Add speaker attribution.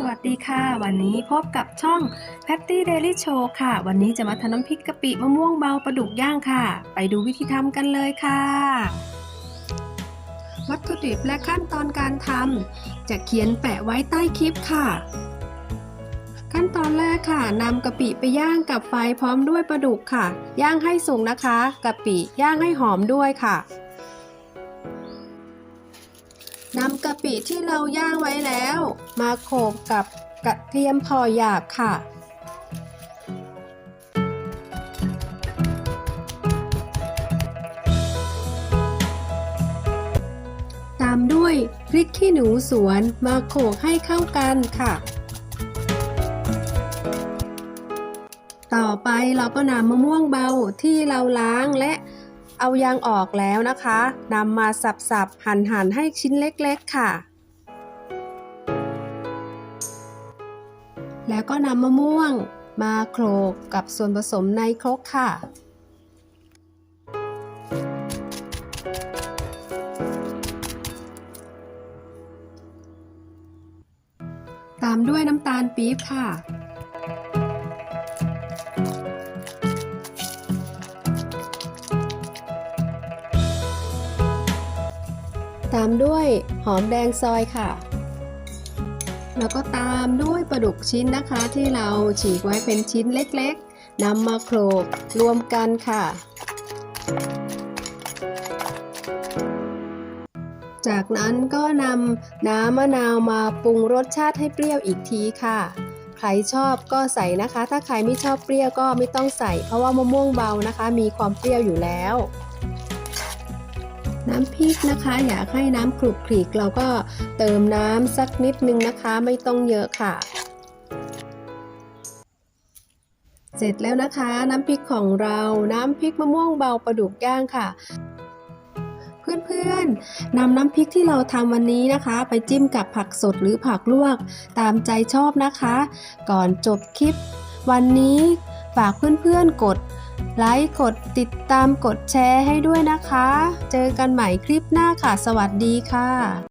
Speaker 1: สวัสดีค่ะ วันนี้พบกับช่อง Patty Daily Show ค่ะ วันนี้จะมาทำน้ำพริกกะปิมะม่วงเบาปลาดุกย่างค่ะ ไปดูวิธีทำกันเลยค่ะ วัตถุดิบและขั้นตอนการทำจะเขียนแปะไว้ใต้คลิปค่ะ ขั้นตอนแรกค่ะนำกะปิไปย่างกับไฟพร้อมด้วยปลาดุกค่ะ ย่างให้สุกนะคะกะปิย่างให้หอมด้วยค่ะำกะปิที่เราย่างไว้แล้ว มาโขลกกับกระเทียมพอหยาบค่ะ ตามด้วยพริกขี้หนูสวนมาโขลกให้เข้ากันค่ะ ต่อไปเราก็นำมะม่วงเบาที่เราล้างและ เอายางออกแล้วนะคะนำมาสับๆ หั่นๆ ให้ชิ้นเล็กๆค่ะ แล้วก็นำมะม่วงมาโขลกกับส่วนผสมในครกค่ะตามด้วยน้ำตาลปี๊บค่ะ ตามด้วยหอมแดงซอยค่ะ แล้วก็ตามด้วยปลาดุกชิ้นนะคะที่เราฉีกไว้เป็นชิ้นเล็กๆนำมาโขลกรวมกันค่ะ จากนั้นก็นำน้ำมะนาวมาปรุงรสชาติให้เปรี้ยวอีกทีค่ะใครชอบก็ใส่นะคะ ถ้าใครไม่ชอบเปรี้ยวก็ไม่ต้องใส่ เพราะว่ามะม่วงเบานะคะ มีความเปรี้ยวอยู่แล้ว น้ำพริกนะคะ อยากให้น้ำคลุกคลิกเราก็เติมน้ำสักนิดนึงนะคะ ไม่ต้องเยอะค่ะ เสร็จแล้วนะคะ น้ำพริกของเราน้ำพริกมะม่วงเบาปลาดุกย่างค่ะเพื่อนๆนำน้ำพริกที่เราทำวันนี้นะคะ ไปจิ้มกับผักสดหรือผักลวก ตามใจชอบนะคะ ก่อนจบคลิป วันนี้ฝากเพื่อนๆกด ไลค์กดติดตามกดแชร์ให้ด้วยนะคะ เจอกันใหม่คลิปหน้าค่ะ สวัสดีค่ะ